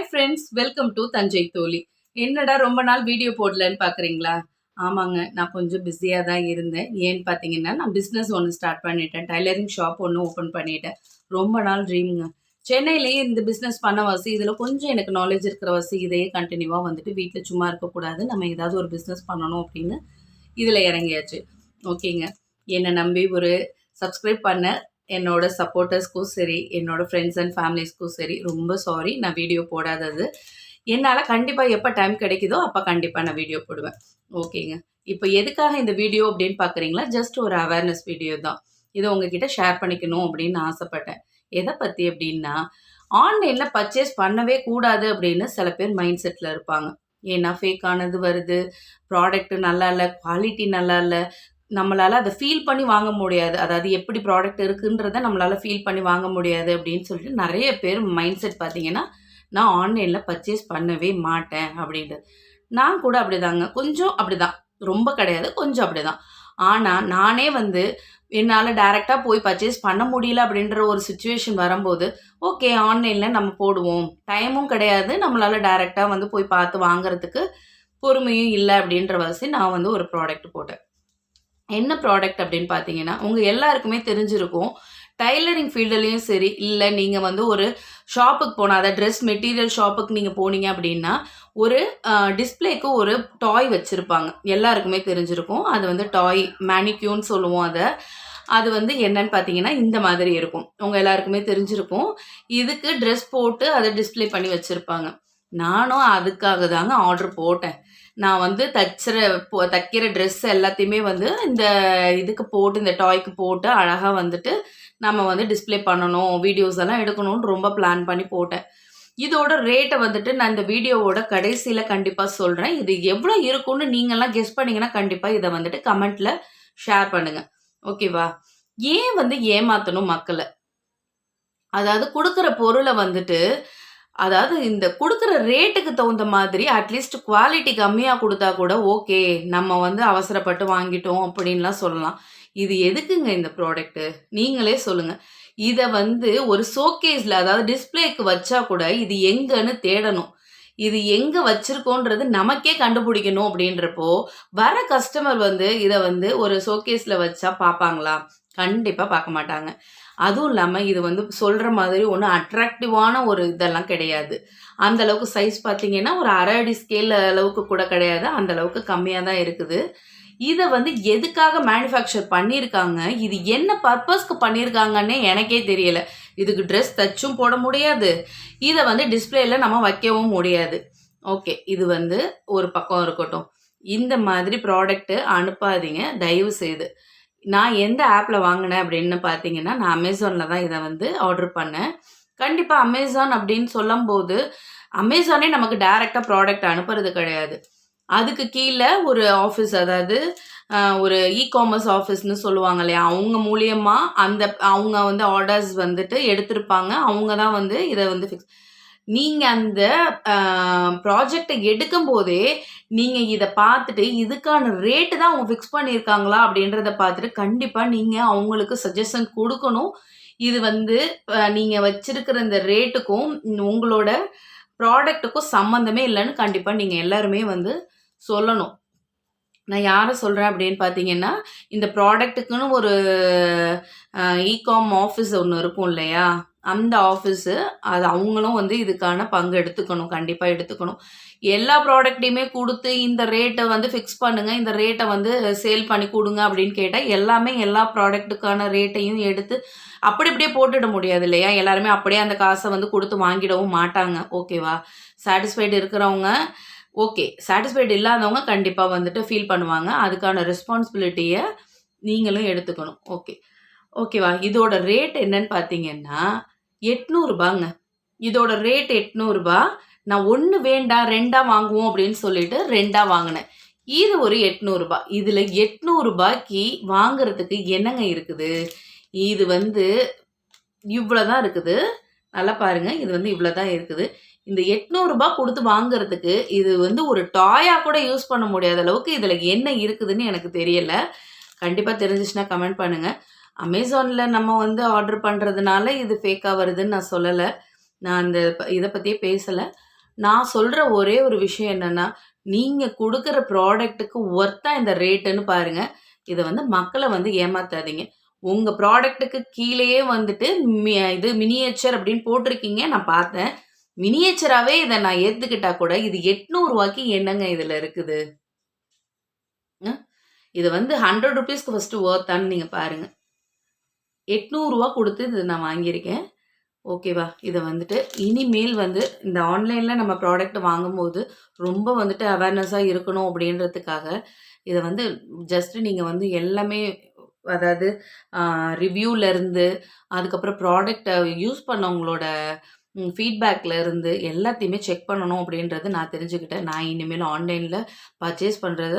Hi friends welcome to Thanjai தோழி என்னடா ரொம்ப நாள் வீடியோ போடலன்னு பார்க்குறீங்களா ஆமாங்க நான் கொஞ்சம் பிஸியாக தான் இருந்தேன். ஏன்னு பார்த்தீங்கன்னா நான் பிஸ்னஸ் ஒன்று ஸ்டார்ட் பண்ணிட்டேன். டைலரிங் ஷாப் ஒன்று ஓப்பன் பண்ணிட்டேன். ரொம்ப நாள் ட்ரீமுங்க சென்னையிலேயே இந்த பிஸ்னஸ் பண்ண வசி இதில் கொஞ்சம் எனக்கு நாலேஜ் இருக்கிற வசி இதையே கண்டினியூவாக வந்துட்டு வீட்டில் சும்மா இருக்கக்கூடாது. நம்ம ஏதாவது ஒரு பிஸ்னஸ் பண்ணணும் அப்படின்னு இதில் இறங்கியாச்சு. ஓகேங்க என்னை நம்பி ஒரு சப்ஸ்கிரைப் பண்ண என்னோட சப்போர்ட்டர்ஸ்க்கும் சரி என்னோட ஃப்ரெண்ட்ஸ் அண்ட் ஃபேமிலிஸ்க்கும் சரி ரொம்ப சாரி நான் வீடியோ போடாதது. என்னால் கண்டிப்பாக எப்போ டைம் கிடைக்குதோ அப்போ கண்டிப்பாக நான் வீடியோ போடுவேன். ஓகேங்க இப்போ எதுக்காக இந்த வீடியோ அப்படின்னு பார்க்குறீங்களா ஜஸ்ட் ஒரு அவேர்னஸ் வீடியோ தான். இதை உங்ககிட்ட ஷேர் பண்ணிக்கணும் அப்படின்னு ஆசைப்பட்டேன். எதை பற்றி அப்படின்னா ஆன்லைனில் பர்ச்சேஸ் பண்ணவே கூடாது அப்படின்னு சில பேர் மைண்ட் செட்டில் இருப்பாங்க. ஏன்னா ஃபேக்கானது வருது ப்ராடக்ட்டு நல்லா இல்லை குவாலிட்டி நல்லா இல்லை நம்மளால் அதை ஃபீல் பண்ணி வாங்க முடியாது. அதாவது எப்படி ப்ராடக்ட் இருக்குன்றத நம்மளால் ஃபீல் பண்ணி வாங்க முடியாது அப்படின்னு சொல்லிட்டு நிறைய பேர் மைண்ட் செட் பார்த்தீங்கன்னா நான் ஆன்லைனில் பர்ச்சேஸ் பண்ணவே மாட்டேன் அப்படின்றது. நான் கூட அப்படிதாங்க. கொஞ்சம் அப்படிதான். ரொம்ப கிடையாது. கொஞ்சம் அப்படிதான். ஆனால் நானே வந்து என்னால் டைரெக்டாக போய் பர்ச்சேஸ் பண்ண முடியல அப்படின்ற ஒரு சுச்சுவேஷன் வரும்போது ஓகே ஆன்லைனில் நம்ம போடுவோம். டைமும் கிடையாது. நம்மளால் டைரெக்டாக வந்து போய் பார்த்து வாங்குறதுக்கு பொறுமையும் இல்லை அப்படின்ற வசதி நான் வந்து ஒரு ப்ராடக்ட் போட்டேன். என்ன ப்ராடக்ட் அப்படின்னு பார்த்தீங்கன்னா உங்கள் எல்லாருக்குமே தெரிஞ்சிருக்கும். டைலரிங் ஃபீல்டுலேயும் சரி இல்லை நீங்கள் வந்து ஒரு ஷாப்புக்கு போனால் அதாவது ட்ரெஸ் மெட்டீரியல் ஷாப்புக்கு நீங்கள் போனீங்க அப்படின்னா ஒரு டிஸ்பிளேக்கு ஒரு டாய் வச்சுருப்பாங்க. எல்லாருக்குமே தெரிஞ்சிருக்கும். அது வந்து டாய் மேனிக்யூன்னு சொல்லுவோம் அதை. அது வந்து என்னன்னு பார்த்தீங்கன்னா இந்த மாதிரி இருக்கும். உங்கள் எல்லாருக்குமே தெரிஞ்சிருக்கும். இதுக்கு ட்ரெஸ் போட்டு அதை டிஸ்ப்ளே பண்ணி வச்சுருப்பாங்க. நானும் அதுக்காக தாங்க ஆர்டர் போட்டேன். நான் வந்து தச்சுற போ- தைக்கிற ட்ரெஸ் எல்லாத்தையுமே வந்து இந்த இதுக்கு போட்டு இந்த டாய்க்கு போட்டு அழகாக வந்துட்டு நம்ம வந்து டிஸ்ப்ளே பண்ணணும் வீடியோஸ் எல்லாம் எடுக்கணும்னு ரொம்ப பிளான் பண்ணி போட்டேன். இதோட ரேட்டை வந்துட்டு நான் இந்த வீடியோவோட கடைசியில் கண்டிப்பாக சொல்கிறேன் இது எவ்வளோ இருக்கும்னு நீங்கள்லாம் கெஸ் பண்ணிங்கன்னா கண்டிப்பாக இதை வந்துட்டு கமெண்ட்டில் ஷேர் பண்ணுங்கள் ஓகேவா ஏன் வந்து ஏமாற்றணும் மக்களை? அதாவது கொடுக்குற பொருளை வந்துட்டு அதாவது இந்த கொடுக்குற ரேட்டுக்கு தகுந்த மாதிரி அட்லீஸ்ட் குவாலிட்டி கம்மியாக கொடுத்தா கூட ஓகே நம்ம வந்து அவசரப்பட்டு வாங்கிட்டோம் அப்படின்லாம் சொல்லலாம். இது எதுக்குங்க இந்த ப்ராடக்ட்டு நீங்களே சொல்லுங்கள் இதை வந்து ஒரு ஷோகேஸில் அதாவது டிஸ்பிளேக்கு வச்சா கூட இது எங்கன்னு தேடணும். இது எங்கே வச்சுருக்கோன்றது நமக்கே கண்டுபிடிக்கணும் அப்படின்றப்போ வர கஸ்டமர் வந்து இதை வந்து ஒரு ஷோகேஸில் வச்சா பார்ப்பாங்களா? கண்டிப்பாக பார்க்க மாட்டாங்க. அதுவும் இல்லாமல் இது வந்து சொல்கிற மாதிரி ஒன்றும் அட்ராக்டிவான ஒரு இதெல்லாம் கிடையாது. அந்த அளவுக்கு சைஸ் பார்த்தீங்கன்னா ஒரு அரை அடி ஸ்கேல் அளவுக்கு கூட கிடையாது. அந்த அளவுக்கு கம்மியாக தான் இருக்குது. இதை வந்து எதுக்காக மேனுஃபேக்சர் பண்ணியிருக்காங்க? இது என்ன பர்பஸ்க்கு பண்ணியிருக்காங்கன்னே எனக்கே தெரியல. இதுக்கு ட்ரெஸ் தச்சும் போட முடியாது. இதை வந்து டிஸ்பிளேல நம்ம வைக்கவும் முடியாது. ஓகே இது வந்து ஒரு பக்கம் இருக்கட்டும். இந்த மாதிரி ப்ராடக்ட்டு அனுப்பாதீங்க. தயவு செய்து நான் எந்த ஆப்பில் வாங்கினேன் அப்படின்னு பார்த்தீங்கன்னா நான் அமேசானில் தான் இதை வந்து ஆர்டர் பண்ணேன். கண்டிப்பாக அமேசான் அப்படின்னு சொல்லும்போது அமேசானே நமக்கு டைரெக்டாக ப்ராடக்ட் அனுப்புறது கிடையாது. அதுக்கு கீழே ஒரு ஆஃபீஸ் அதாவது ஒரு இ காமர்ஸ் ஆஃபீஸ்னு சொல்லுவாங்க இல்லையா? அவங்க மூலியமாக அந்த அவங்க வந்து ஆர்டர்ஸ் வந்துட்டு எடுத்திருப்பாங்க. அவங்க தான் வந்து இதை வந்து ஃபிக்ஸ் நீங்கள் அந்த ப்ராஜெக்டை எடுக்கும் போதே நீங்கள் இதை பார்த்துட்டு இதுக்கான ரேட்டு தான் அவங்க ஃபிக்ஸ் பண்ணியிருக்காங்களா அப்படின்றத பார்த்துட்டு கண்டிப்பாக நீங்கள் அவங்களுக்கு சஜஷன் கொடுக்கணும். இது வந்து நீங்கள் வச்சிருக்கிற இந்த ரேட்டுக்கும் உங்களோட ப்ராடக்ட்டுக்கும் சம்மந்தமே இல்லைன்னு கண்டிப்பாக நீங்கள் எல்லாருமே வந்து சொல்லணும். நான் யாரை சொல்கிறேன் அப்படின்னு பார்த்தீங்கன்னா இந்த ப்ராடக்ட்டுக்குன்னு ஒரு இகாம் ஆஃபீஸ் ஒன்று இருக்கும் இல்லையா? அந்த ஆஃபீஸு அது அவங்களும் வந்து இதுக்கான பங்கு எடுத்துக்கணும் கண்டிப்பாக எடுத்துக்கணும். எல்லா ப்ராடக்ட்டையுமே கொடுத்து இந்த ரேட்டை வந்து ஃபிக்ஸ் பண்ணுங்கள் இந்த ரேட்டை வந்து சேல் பண்ணி கொடுங்க அப்படின்னு கேட்டால் எல்லாமே எல்லா ப்ராடக்ட்டுக்கான ரேட்டையும் எடுத்து அப்படி இப்படியே போட்டுட முடியாது இல்லையா? எல்லாருமே அப்படியே அந்த காசை வந்து கொடுத்து வாங்கிடவும் மாட்டாங்க. ஓகேவா சாட்டிஸ்ஃபைடு இருக்கிறவங்க ஓகே சாட்டிஸ்ஃபைடு இல்லாதவங்க கண்டிப்பாக வந்துட்டு ஃபீல் பண்ணுவாங்க. அதுக்கான ரெஸ்பான்சிபிலிட்டியை நீங்களும் எடுத்துக்கணும். ஓகே ஓகேவா? இதோட ரேட் என்னன்னு பார்த்தீங்கன்னா எட்நூறுபாங்க. இதோட ரேட் எட்நூறுபா. நான் ஒன்று வேண்டாம் ரெண்டாக வாங்குவோம் அப்படின்னு சொல்லிட்டு ரெண்டாக வாங்கினேன். இது ஒரு எட்நூறுபா. இதில் எட்நூறுபாய்க்கு வாங்குறதுக்கு என்னங்க இருக்குது? இது வந்து இவ்வளோ தான் இருக்குது. நல்லா பாருங்கள் இது வந்து இவ்வளோ தான் இருக்குது. இந்த எட்நூறுபா கொடுத்து வாங்குறதுக்கு இது வந்து ஒரு டாயாக கூட யூஸ் பண்ண முடியாத அளவுக்கு இதில் என்ன இருக்குதுன்னு எனக்கு தெரியலை. கண்டிப்பாக தெரிஞ்சிச்சுன்னா கமெண்ட் பண்ணுங்கள் அமேசானில் நம்ம வந்து ஆர்டர் பண்ணுறதுனால இது ஃபேக்காக வருதுன்னு நான் சொல்லலை நான் அந்த இதை பற்றியே பேசலை நான் சொல்கிற ஒரே ஒரு விஷயம் என்னன்னா, நீங்கள் கொடுக்குற ப்ராடக்ட்டுக்கு ஒர்த்தாக இந்த ரேட்டுன்னு பாருங்க. இதை வந்து மக்களை வந்து ஏமாத்தாதீங்க. உங்கள் ப்ராடக்ட்டுக்கு கீழேயே வந்துட்டு மி இது மினியேச்சர் அப்படின்னு போட்டிருக்கீங்க. நான் பார்த்தேன். மினியேச்சராகவே இதை நான் ஏற்றுக்கிட்டால் கூட, இது எட்நூறுவாக்கி என்னங்க இதில் இருக்குது? இது வந்து ஹண்ட்ரட் ருபீஸ்க்கு ஃபஸ்ட்டு ஒர்த்தான்னு நீங்கள் பாருங்கள் ரூ. 800 குடுத்து இது நான் வாங்கியிருக்கேன். ஓகேவா? இதை வந்துட்டு இனிமேல் வந்து இந்த ஆன்லைனில் நம்ம ப்ராடக்ட் வாங்கும்போது, ரொம்ப வந்துட்டு அவேர்னஸாக இருக்கணும் அப்படின்றதுக்காக, இதை வந்து ஜஸ்ட் நீங்கள் வந்து எல்லாமே அதாவது ரிவ்யூலேருந்து அதுக்கப்புறம் ப்ராடக்டை யூஸ் பண்ணவங்களோட ம் ஃபீட்பேக்ல இருந்து எல்லாத்தையுமே செக் பண்ணணும் அப்படின்றது நான் தெரிஞ்சுக்கிட்டேன். நான் இனிமேல் ஆன்லைனில் பர்ச்சேஸ் பண்ணுறத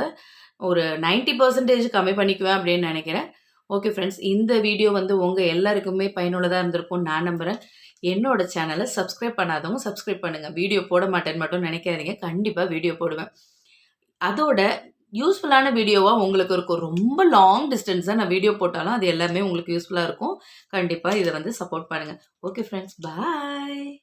ஒரு 90% கம்மி பண்ணிக்குவேன் அப்படின்னு நினைக்கிறேன் ஓகே ஃப்ரெண்ட்ஸ். இந்த வீடியோ வந்து உங்கள் எல்லாருக்குமே பயனுள்ளதாக இருந்திருக்கும்னு நான் நம்புகிறேன் என்னோட சேனலை சப்ஸ்கிரைப் பண்ணாதவங்க சப்ஸ்கிரைப் பண்ணுங்கள் வீடியோ போட மாட்டேன்னு மட்டும் நினைக்காதீங்க கண்டிப்பாக வீடியோ போடுவேன். அதோட யூஸ்ஃபுல்லான வீடியோவாக உங்களுக்கு இருக்கும். ரொம்ப லாங் டிஸ்டன்ஸாக நான் வீடியோ போட்டாலும், அது எல்லாமே உங்களுக்கு யூஸ்ஃபுல்லாக இருக்கும். கண்டிப்பாக இதை வந்து சப்போர்ட் பண்ணுங்கள் ஓகே ஃப்ரெண்ட்ஸ். பாய்.